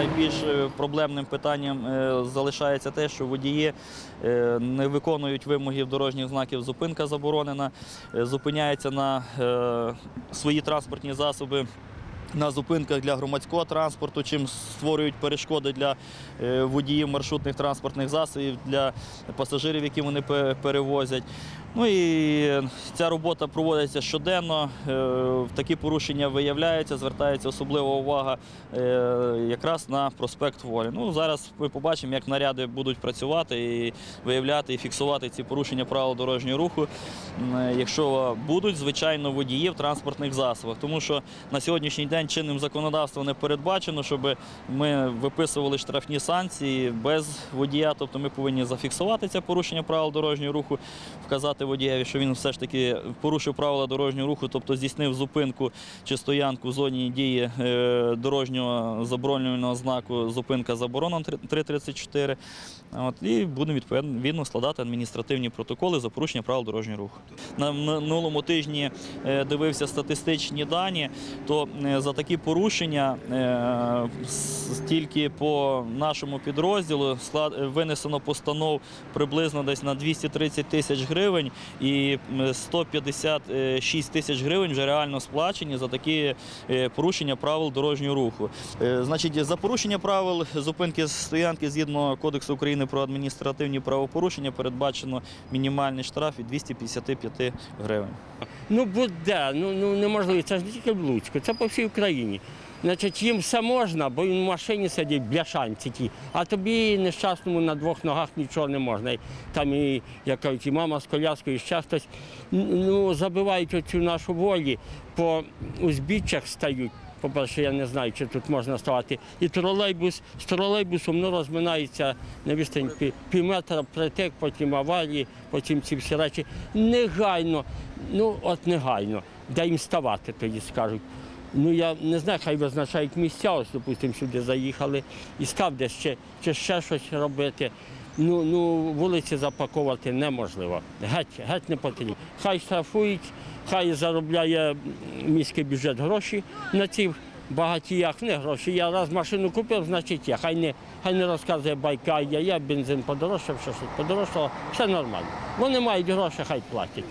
найбільш е, проблемним питанням е, залишається те, що водії е, не виконують вимогів дорожніх знаків зупинка заборонена, зупиняються на свої транспортні засоби. На зупинках для громадського транспорту, чим створюють перешкоди для водіїв маршрутних транспортних засобів, для пасажирів, які вони перевозять. Ну і ця робота проводиться щоденно. е, Такі порушення виявляються, звертається особлива увага е, якраз на проспект Волі. Ну зараз ми побачимо, як наряди будуть працювати і виявляти і фіксувати ці порушення правил дорожнього руху, е, якщо будуть звичайно водії в транспортних засобах, тому що на сьогоднішній день чинним законодавством не передбачено, щоб ми виписували штрафні санкції без водія. Тобто ми повинні зафіксувати це порушення правил дорожнього руху, вказати водієві, що він все ж таки порушив правила дорожнього руху, тобто здійснив зупинку чи стоянку в зоні дії е, дорожнього заборонювального знаку зупинка заборонена 334. От, і будемо відповідно складати адміністративні протоколи за порушення правил дорожнього руху. На минулому тижні е, дивився статистичні дані, то е, за такі порушення тільки по нашому підрозділу винесено постанов приблизно десь на 230 тисяч гривень і 156 тисяч гривень вже реально сплачені за такі е, порушення правил дорожнього руху. Е, Значить, за порушення правил зупинки стоянки згідно Кодексу України про адміністративні правопорушення передбачено мінімальний штраф від 255 гривень. Ну буде, ну, ну неможливо. Це ж не тільки в Луцьку, це по всій Україні. Значить, їм все можна, бо він в машині сидить, бляшанці ті, а тобі нещасному на двох ногах нічого не можна. Там і, як кажуть, і мама з коляскою, і ще хтось. Ну, забивають оцю нашу волі, по узбіччях стають. По-перше, я не знаю, чи тут можна ставати. І тролейбус з тролейбусом ну, розминається на відстань пів, пів метра притик, потім аварії, потім ці всі речі. Негайно, ну от негайно. Де їм ставати, тоді скажуть. Ну я не знаю, хай визначають місця, допустимо, сюди заїхали і став десь ще, чи ще щось робити. Ну, ну, вулиці запаковувати неможливо. Геть, геть не потрібно. Хай штрафують, хай заробляє міський бюджет гроші на ці багатіях. Не гроші. Я раз машину купив, значить я. Хай не, хай не розказує байка, я, я бензин подорожчав, що щось подорожчало, все нормально. Вони мають гроші, хай платять.